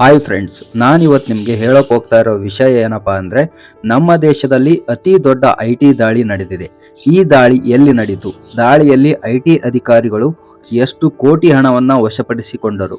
Hi friends ನಾನಿವತ್ತು ನಿಮಗೆ ಹೇಳೋಕೆ ಹೋಗ್ತಾ ಇರೋ ವಿಷಯ ಏನಪ್ಪ ಅಂದರೆ, ನಮ್ಮ ದೇಶದಲ್ಲಿ ಅತಿ ದೊಡ್ಡ ಐ ಟಿ ದಾಳಿ ನಡೆದಿದೆ ಈ ದಾಳಿ ಎಲ್ಲಿ ನಡೀತು? ದಾಳಿಯಲ್ಲಿ ಐ ಟಿ ಅಧಿಕಾರಿಗಳು ಎಷ್ಟು ಕೋಟಿ ಹಣವನ್ನು ವಶಪಡಿಸಿಕೊಂಡರು?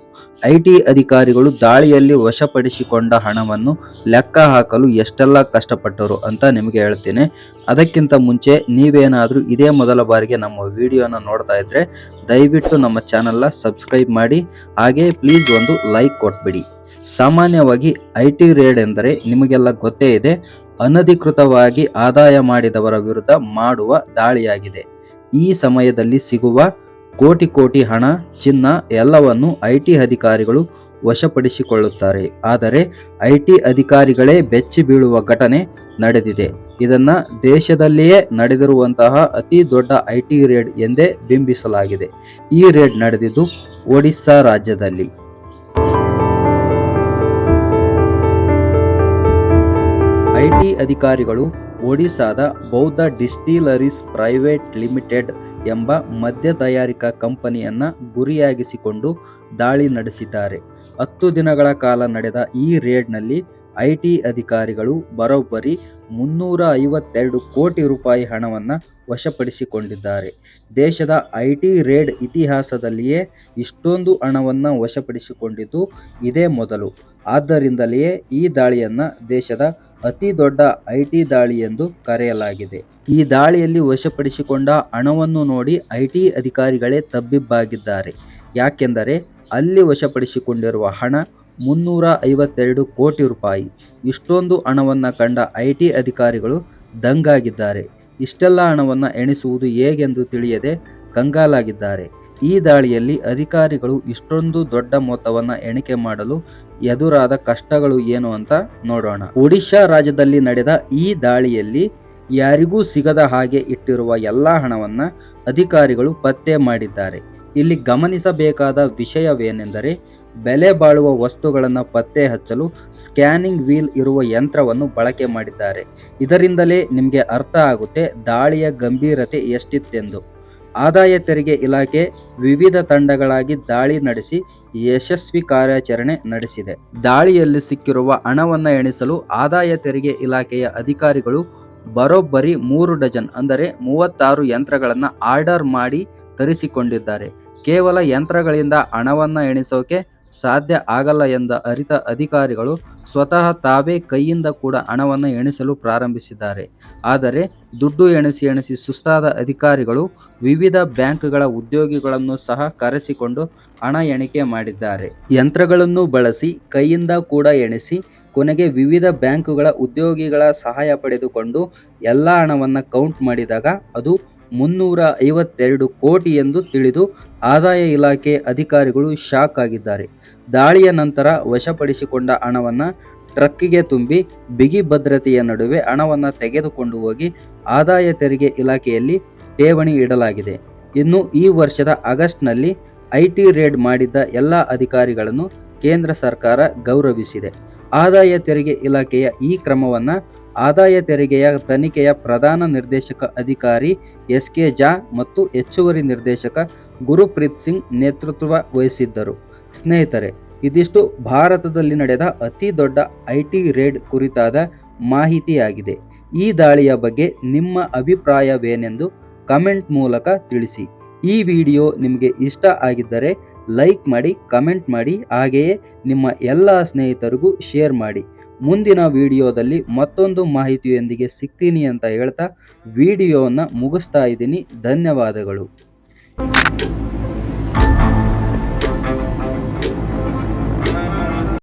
ಐ ಟಿ ಅಧಿಕಾರಿಗಳು ದಾಳಿಯಲ್ಲಿ ವಶಪಡಿಸಿಕೊಂಡ ಹಣವನ್ನು ಲೆಕ್ಕ ಹಾಕಲು ಎಷ್ಟೆಲ್ಲ ಕಷ್ಟಪಟ್ಟರು ಅಂತ ನಿಮಗೆ ಹೇಳ್ತೇನೆ. ಅದಕ್ಕಿಂತ ಮುಂಚೆ ನೀವೇನಾದರೂ ಇದೇ ಮೊದಲ ಬಾರಿಗೆ ನಮ್ಮ ವಿಡಿಯೋನ ನೋಡ್ತಾ ಇದ್ರೆ, ದಯವಿಟ್ಟು ನಮ್ಮ ಚಾನಲ್ನ ಸಬ್ಸ್ಕ್ರೈಬ್ ಮಾಡಿ, ಹಾಗೆ ಪ್ಲೀಸ್ ಒಂದು ಲೈಕ್ ಕೊಟ್ಬಿಡಿ. ಸಾಮಾನ್ಯವಾಗಿ ಐ ಟಿ ರೇಡ್ ಎಂದರೆ ನಿಮಗೆಲ್ಲ ಗೊತ್ತೇ ಇದೆ, ಅನಧಿಕೃತವಾಗಿ ಆದಾಯ ಮಾಡಿದವರ ವಿರುದ್ಧ ಮಾಡುವ ದಾಳಿಯಾಗಿದೆ. ಈ ಸಮಯದಲ್ಲಿ ಸಿಗುವ ಕೋಟಿ ಕೋಟಿ ಹಣ, ಚಿನ್ನ ಎಲ್ಲವನ್ನು ಐ ಅಧಿಕಾರಿಗಳು ವಶಪಡಿಸಿಕೊಳ್ಳುತ್ತಾರೆ. ಆದರೆ ಐ ಅಧಿಕಾರಿಗಳೇ ಬೆಚ್ಚಿ ಬೀಳುವ ಘಟನೆ ನಡೆದಿದೆ. ಇದನ್ನ ದೇಶದಲ್ಲಿಯೇ ನಡೆದಿರುವಂತಹ ಅತಿ ದೊಡ್ಡ ಐ ಟಿ ರೇಡ್ ಎಂದೇ ಬಿಂಬಿಸಲಾಗಿದೆ. ಈ ರೇಡ್ ನಡೆದಿದ್ದು ಒಡಿಸ್ಸಾ ರಾಜ್ಯದಲ್ಲಿ. ಐಟಿ ಅಧಿಕಾರಿಗಳು ಒಡಿಶಾದ ಬೌದ್ಧ ಡಿಸ್ಟಿಲರೀಸ್ ಪ್ರೈವೇಟ್ ಲಿಮಿಟೆಡ್ ಎಂಬ ಮದ್ಯ ತಯಾರಿಕಾ ಕಂಪನಿಯನ್ನು ಗುರಿಯಾಗಿಸಿಕೊಂಡು ದಾಳಿ ನಡೆಸಿದ್ದಾರೆ. ಹತ್ತು ದಿನಗಳ ಕಾಲ ನಡೆದ ಈ ರೇಡ್ನಲ್ಲಿ ಐಟಿ ಅಧಿಕಾರಿಗಳು ಬರೋಬ್ಬರಿ ಮುನ್ನೂರ ಐವತ್ತೆರಡು ಕೋಟಿ ರೂಪಾಯಿ ಹಣವನ್ನು ವಶಪಡಿಸಿಕೊಂಡಿದ್ದಾರೆ. ದೇಶದ ಐ ಟಿ ರೇಡ್ ಇತಿಹಾಸದಲ್ಲಿಯೇ ಇಷ್ಟೊಂದು ಹಣವನ್ನು ವಶಪಡಿಸಿಕೊಂಡಿದ್ದು ಇದೇ ಮೊದಲು. ಆದ್ದರಿಂದಲೇ ಈ ದಾಳಿಯನ್ನು ದೇಶದ ಅತಿ ದೊಡ್ಡ ಐಟಿ ದಾಳಿ ಎಂದು ಕರೆಯಲಾಗಿದೆ. ಈ ದಾಳಿಯಲ್ಲಿ ವಶಪಡಿಸಿಕೊಂಡ ಹಣವನ್ನು ನೋಡಿ ಐಟಿ ಅಧಿಕಾರಿಗಳೇ ತಬ್ಬಿಬ್ಬಾಗಿದ್ದಾರೆ. ಯಾಕೆಂದರೆ ಅಲ್ಲಿ ವಶಪಡಿಸಿಕೊಂಡಿರುವ ಹಣ ಮುನ್ನೂರ ಐವತ್ತೆರಡು ಕೋಟಿ ರೂಪಾಯಿ. ಇಷ್ಟೊಂದು ಹಣವನ್ನು ಕಂಡ ಐ ಟಿ ಅಧಿಕಾರಿಗಳು ದಂಗಾಗಿದ್ದಾರೆ. ಇಷ್ಟೆಲ್ಲ ಹಣವನ್ನು ಎಣಿಸುವುದು ಹೇಗೆಂದು ತಿಳಿಯದೆ ಕಂಗಾಲಾಗಿದ್ದಾರೆ. ಈ ದಾಳಿಯಲ್ಲಿ ಅಧಿಕಾರಿಗಳು ಇಷ್ಟೊಂದು ದೊಡ್ಡ ಮೊತ್ತವನ್ನು ಎಣಿಕೆ ಮಾಡಲು ಎದುರಾದ ಕಷ್ಟಗಳು ಏನು ಅಂತ ನೋಡೋಣ. ಒಡಿಶಾ ರಾಜ್ಯದಲ್ಲಿ ನಡೆದ ಈ ದಾಳಿಯಲ್ಲಿ ಯಾರಿಗೂ ಸಿಗದ ಹಾಗೆ ಇಟ್ಟಿರುವ ಎಲ್ಲ ಹಣವನ್ನ ಅಧಿಕಾರಿಗಳು ಪತ್ತೆ ಮಾಡಿದ್ದಾರೆ. ಇಲ್ಲಿ ಗಮನಿಸಬೇಕಾದ ವಿಷಯವೇನೆಂದರೆ, ಬೆಲೆ ಬಾಳುವ ವಸ್ತುಗಳನ್ನು ಪತ್ತೆ ಹಚ್ಚಲು ಸ್ಕ್ಯಾನಿಂಗ್ ವೀಲ್ ಇರುವ ಯಂತ್ರವನ್ನು ಬಳಕೆ ಮಾಡಿದ್ದಾರೆ. ಇದರಿಂದಲೇ ನಿಮಗೆ ಅರ್ಥ ಆಗುತ್ತೆ, ದಾಳಿಯ ಗಂಭೀರತೆ ಎಷ್ಟಿತ್ತೆಂದು. ಆದಾಯ ತೆರಿಗೆ ಇಲಾಖೆ ವಿವಿಧ ತಂಡಗಳಾಗಿ ದಾಳಿ ನಡೆಸಿ ಯಶಸ್ವಿ ಕಾರ್ಯಾಚರಣೆ ನಡೆಸಿದೆ. ದಾಳಿಯಲ್ಲಿ ಸಿಕ್ಕಿರುವ ಹಣವನ್ನು ಎಣಿಸಲು ಆದಾಯ ತೆರಿಗೆ ಇಲಾಖೆಯ ಅಧಿಕಾರಿಗಳು ಬರೋಬ್ಬರಿ ಮೂರು ಡಜನ್ ಅಂದರೆ ಮೂವತ್ತಾರು ಯಂತ್ರಗಳನ್ನು ಆರ್ಡರ್ ಮಾಡಿ ತರಿಸಿಕೊಂಡಿದ್ದಾರೆ. ಕೇವಲ ಯಂತ್ರಗಳಿಂದ ಹಣವನ್ನು ಎಣಿಸೋಕೆ ಸಾಧ್ಯ ಆಗಲ್ಲ ಎಂದ ಅರಿತ ಅಧಿಕಾರಿಗಳು ಸ್ವತಃ ತಾವೇ ಕೈಯಿಂದ ಕೂಡ ಹಣವನ್ನು ಎಣಿಸಲು ಪ್ರಾರಂಭಿಸಿದ್ದಾರೆ. ಆದರೆ ದುಡ್ಡು ಎಣಿಸಿ ಎಣಿಸಿ ಸುಸ್ತಾದ ಅಧಿಕಾರಿಗಳು ವಿವಿಧ ಬ್ಯಾಂಕ್ಗಳ ಉದ್ಯೋಗಿಗಳನ್ನು ಸಹ ಕರೆಸಿಕೊಂಡು ಹಣ ಎಣಿಕೆ ಮಾಡಿದ್ದಾರೆ. ಯಂತ್ರಗಳನ್ನು ಬಳಸಿ, ಕೈಯಿಂದ ಕೂಡ ಎಣಿಸಿ, ಕೊನೆಗೆ ವಿವಿಧ ಬ್ಯಾಂಕುಗಳ ಉದ್ಯೋಗಿಗಳ ಸಹಾಯ ಪಡೆದುಕೊಂಡು ಎಲ್ಲ ಹಣವನ್ನು ಕೌಂಟ್ ಮಾಡಿದಾಗ ಅದು ಮುನ್ನೂರ ಐವತ್ತೆರಡು ಕೋಟಿ ಎಂದು ತಿಳಿದು ಆದಾಯ ಇಲಾಖೆ ಅಧಿಕಾರಿಗಳು ಶಾಕ್ ಆಗಿದ್ದಾರೆ. ದಾಳಿಯ ನಂತರ ವಶಪಡಿಸಿಕೊಂಡ ಹಣವನ್ನು ಟ್ರಕ್ಕಿಗೆ ತುಂಬಿ ಬಿಗಿ ಭದ್ರತೆಯ ನಡುವೆ ಹಣವನ್ನು ತೆಗೆದುಕೊಂಡು ಹೋಗಿ ಆದಾಯ ತೆರಿಗೆ ಇಲಾಖೆಯಲ್ಲಿ ಠೇವಣಿ ಇಡಲಾಗಿದೆ. ಇನ್ನು ಈ ವರ್ಷದ ಆಗಸ್ಟ್ನಲ್ಲಿ ಐ ಟಿ ರೇಡ್ ಮಾಡಿದ್ದ ಎಲ್ಲ ಅಧಿಕಾರಿಗಳನ್ನು ಕೇಂದ್ರ ಸರ್ಕಾರ ಗೌರವಿಸಿದೆ. ಆದಾಯ ತೆರಿಗೆ ಇಲಾಖೆಯ ಈ ಕ್ರಮವನ್ನು ಆದಾಯ ತೆರಿಗೆಯ ತನಿಖೆಯ ಪ್ರಧಾನ ನಿರ್ದೇಶಕ ಅಧಿಕಾರಿ ಎಸ್ ಕೆ ಜಾ ಮತ್ತು ಹೆಚ್ಚುವರಿ ನಿರ್ದೇಶಕ ಗುರುಪ್ರೀತ್ ಸಿಂಗ್ ನೇತೃತ್ವ ವಹಿಸಿದ್ದರು. ಸ್ನೇಹಿತರೆ, ಇದಿಷ್ಟು ಭಾರತದಲ್ಲಿ ನಡೆದ ಅತಿ ದೊಡ್ಡ ಐ ಟಿ ರೇಡ್ ಕುರಿತಾದ ಮಾಹಿತಿಯಾಗಿದೆ. ಈ ದಾಳಿಯ ಬಗ್ಗೆ ನಿಮ್ಮ ಅಭಿಪ್ರಾಯವೇನೆಂದು ಕಮೆಂಟ್ ಮೂಲಕ ತಿಳಿಸಿ. ಈ ವಿಡಿಯೋ ನಿಮಗೆ ಇಷ್ಟ ಆಗಿದ್ದರೆ ಲೈಕ್ ಮಾಡಿ, ಕಮೆಂಟ್ ಮಾಡಿ, ಹಾಗೆಯೇ ನಿಮ್ಮ ಎಲ್ಲ ಸ್ನೇಹಿತರಿಗೂ ಶೇರ್ ಮಾಡಿ. ಮುಂದಿನ ವಿಡಿಯೋದಲ್ಲಿ ಮತ್ತೊಂದು ಮಾಹಿತಿಯೊಂದಿಗೆ ಸಿಗ್ತೀನಿ ಅಂತ ಹೇಳ್ತಾ ವಿಡಿಯೋವನ್ನು ಮುಗಿಸ್ತಾ ಇದ್ದೀನಿ. ಧನ್ಯವಾದಗಳು.